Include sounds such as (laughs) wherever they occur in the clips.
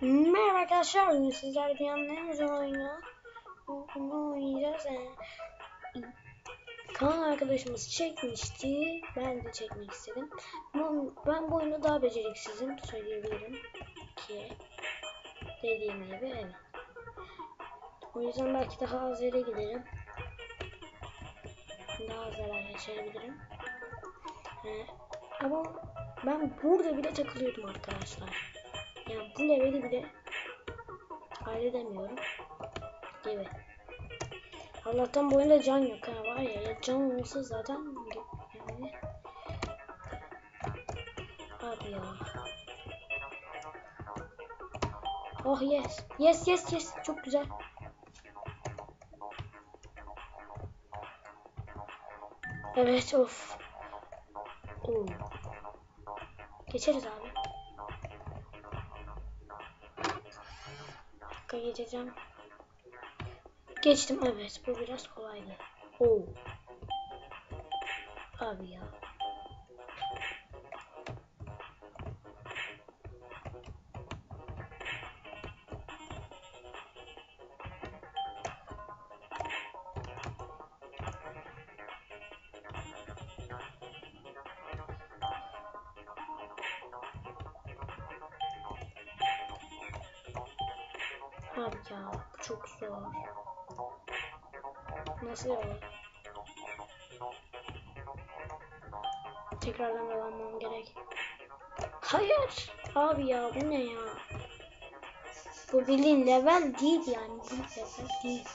Merhaba arkadaşlar, bugün sizlerle dünyanın en güzel oyunu bunu oynayacağız. Yani, Kaan arkadaşımız çekmişti, ben de çekmek istedim. Ben bu oyunda daha beceriksizim, söyleyebilirim ki dediğim gibi evet. O yüzden belki daha az yere giderim. Daha az zarar yaşayabilirim. Ee, ama ben burada bile takılıyordum arkadaşlar. Yani bu leveli bile halledemiyorum gibi. Allah'tan bu oyunda can yok ha var ya, ya can olsa zaten yani abi ya. Oh yes. Yes yes yes. Çok güzel. Evet of. Oo. Geçeriz abi. Dakika geçeceğim. Geçtim evet bu biraz kolaydı. Oo. Abi ya. Abi ya bu çok zor. Nasıl ya? Tekrardan devam gerek. Hayır. Abi ya bu ne ya? Bu bildiğin level değil yani. Bu level değil.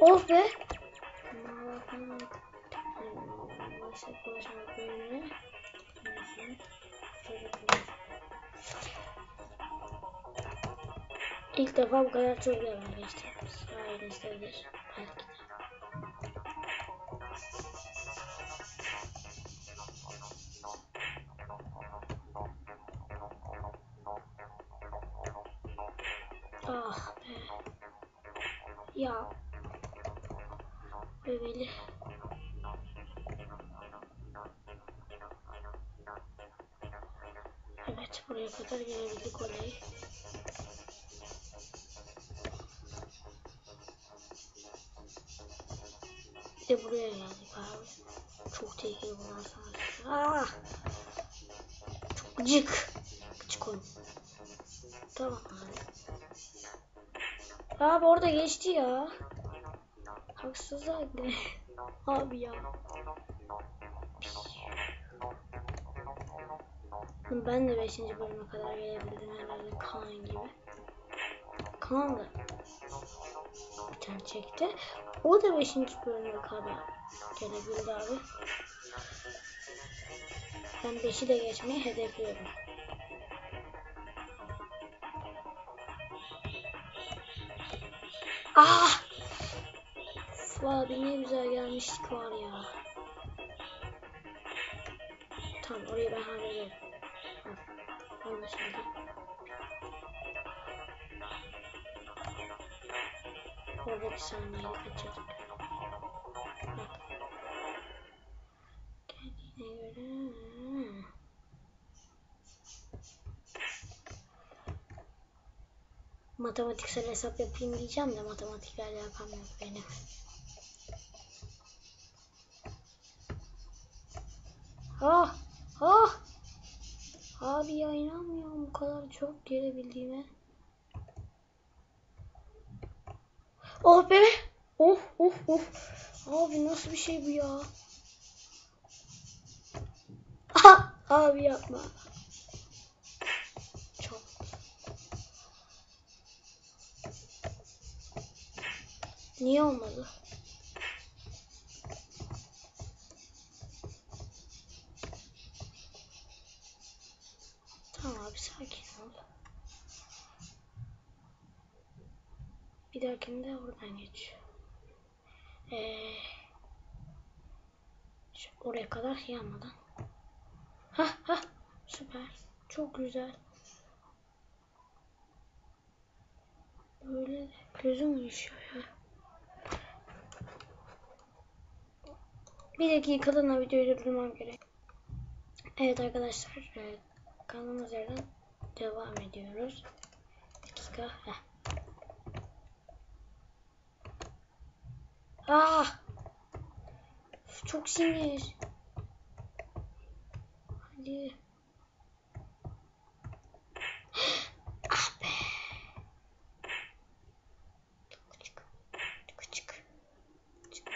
Oh be. Neyse konuşmak bölümüne. İlk defa bu kadar çok level geçtim. Sayenizdedir. Belki de. Ah be. Ya. Bebeli. Evet buraya kadar gelebildik olay. De buraya geldik abi. Çok tehlikeli bunlar sonra. Ah! Çok gıcık. Gıcık oyun. Tamam abi. Abi orada geçti ya. Haksızlık. (laughs) abi ya. Ben de 5. bölüme kadar gelebildim herhalde Kaan gibi. Kaan da tane çekti. O da 5. bölüme kadar gelebildi abi. Ben 5'i de geçmeyi hedefliyorum. Ah! Abi ne güzel gelmiştik var ya. Tamam orayı ben hallederim. Anlaşıldı. Bir saniye kaçırdık. Bak. Dediğine göre... Matematiksel hesap yapayım diyeceğim de matematiklerle yok benim. Ah! Ah! Abi ya inanmıyorum bu kadar çok gelebildiğime. Oh be! Oh oh oh! Abi nasıl bir şey bu ya? Aha! Abi yapma. Çok. Niye olmadı? Tamam abi sakin ol. Bir dahakinde oradan geç. Ee, şu oraya kadar yanmadan. Ha ha süper. Çok güzel. Böyle gözüm uyuşuyor ya. Bir dakikalığına videoyu durdurmam gerek. Evet arkadaşlar. Evet, kaldığımız yerden Devam ediyoruz. Bir dakika. Heh. Ah! Üf, Çok sinir. Hadi. Ah be. Çok küçük. Çok küçük. Küçük.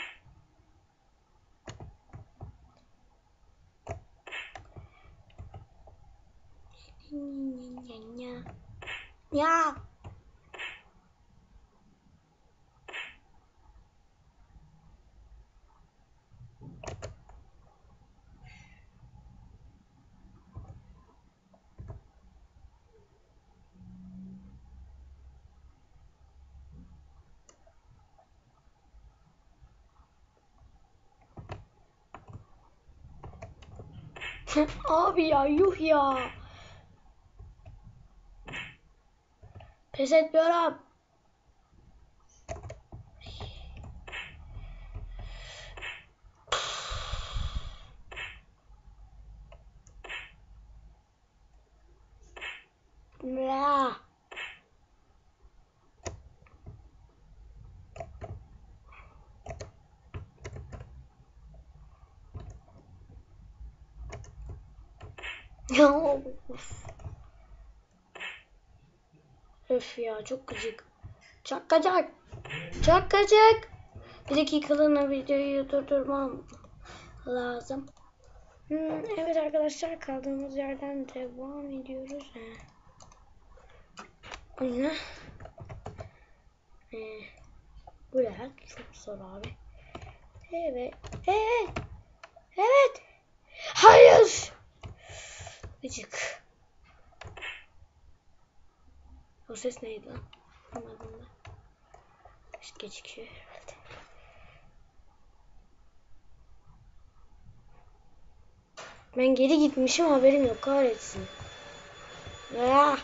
Ya. (laughs) Abi ya yuh ya. Pes etmiyorum. (sighs) Ya. (laughs) Öf ya çok gıcık. Çakacak. Çakacak. Bir dakikalığına videoyu durdurmam lazım. Hmm, evet arkadaşlar kaldığımız yerden devam ediyoruz. He. Oyuna. Ee, bu ne? Çok zor abi. Evet. Evet. Evet. Hayır. Gıcık. O ses neydi lan? Anlamadım da. İşte geçiyor herhalde. Ben geri gitmişim haberim yok kahretsin. Ah.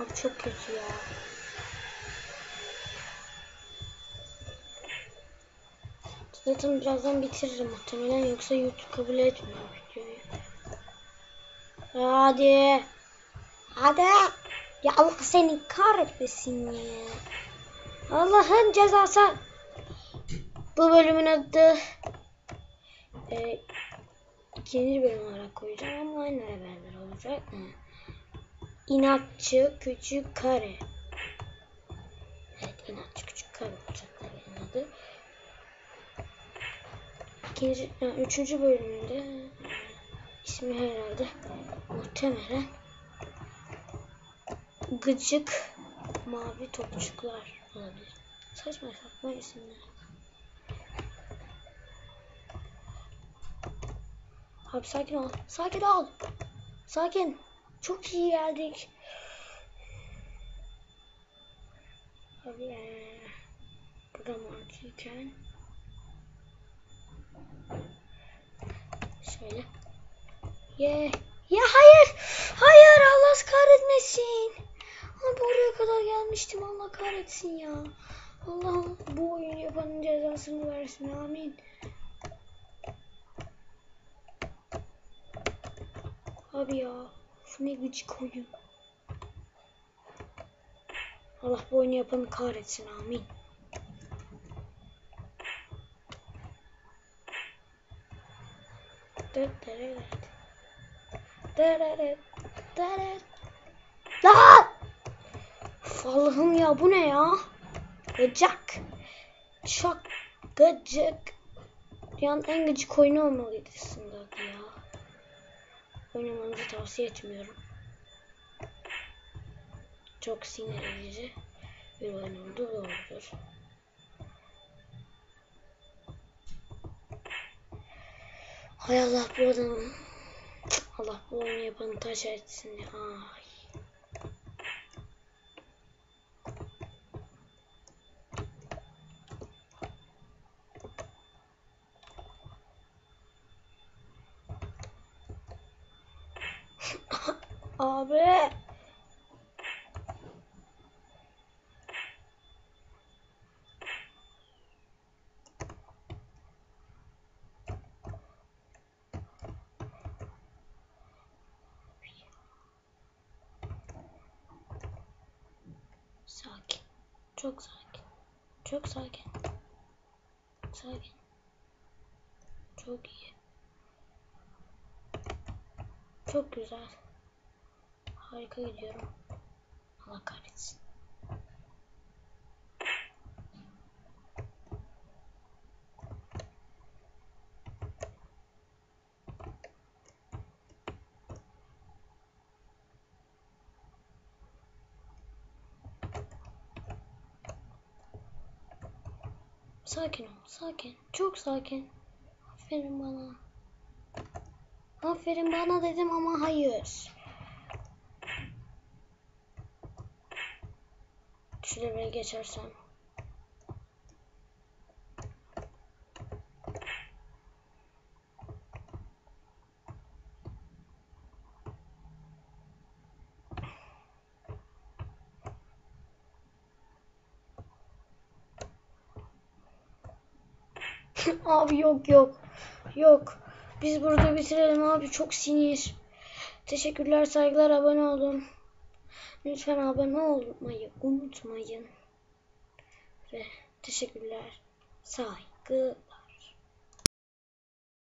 Abi çok kötü ya. Zaten birazdan bitiririm muhtemelen yoksa YouTube kabul etmiyor videoyu. Hadi. Hadi. Ya Allah seni kahretmesin ya. Allah'ın cezası. Bu bölümün adı e, ikinci bölüm olarak koyacağım ama aynı haberler olacak. Hı. İnatçı küçük kare. Evet inatçı küçük kare olacak tabii adı. İkinci, yani üçüncü bölümünde ismi herhalde muhtemelen gıcık mavi topçuklar olabilir. Saçma saçma isimler. Abi sakin ol. Sakin ol. Sakin. Çok iyi geldik. Abi ee, burada mantıken şöyle. Ye. Ya hayır. Hayır Allah kahretmesin. Abi oraya kadar gelmiştim Allah kahretsin ya. Allah bu oyun yapanın cezasını versin amin. Abi ya. Şu ne gıcık oyun. Allah bu oyunu yapanı kahretsin amin. Lan! Allah'ım ya bu ne ya? Gıcık. Çok gıcık. Dünyanın en gıcık oyunu olmalıydı aslında. Oynamanızı tavsiye etmiyorum. Çok sinir edici bir oyun oldu doğrudur. Hay Allah bu adamı. Allah bu oyunu yapanı taş etsin ya. Abi. Sakin. Çok sakin. Çok sakin. Sakin. Çok iyi. Çok güzel. Harika gidiyorum. Allah kahretsin. Sakin ol, sakin. Çok sakin. Aferin bana. Aferin bana dedim ama hayır. Şu leveli geçersem. (laughs) abi yok yok. Yok. Biz burada bitirelim abi. Çok sinir. Teşekkürler, saygılar, abone olun. Lütfen abone olmayı unutmayın. Ve teşekkürler. Saygılar.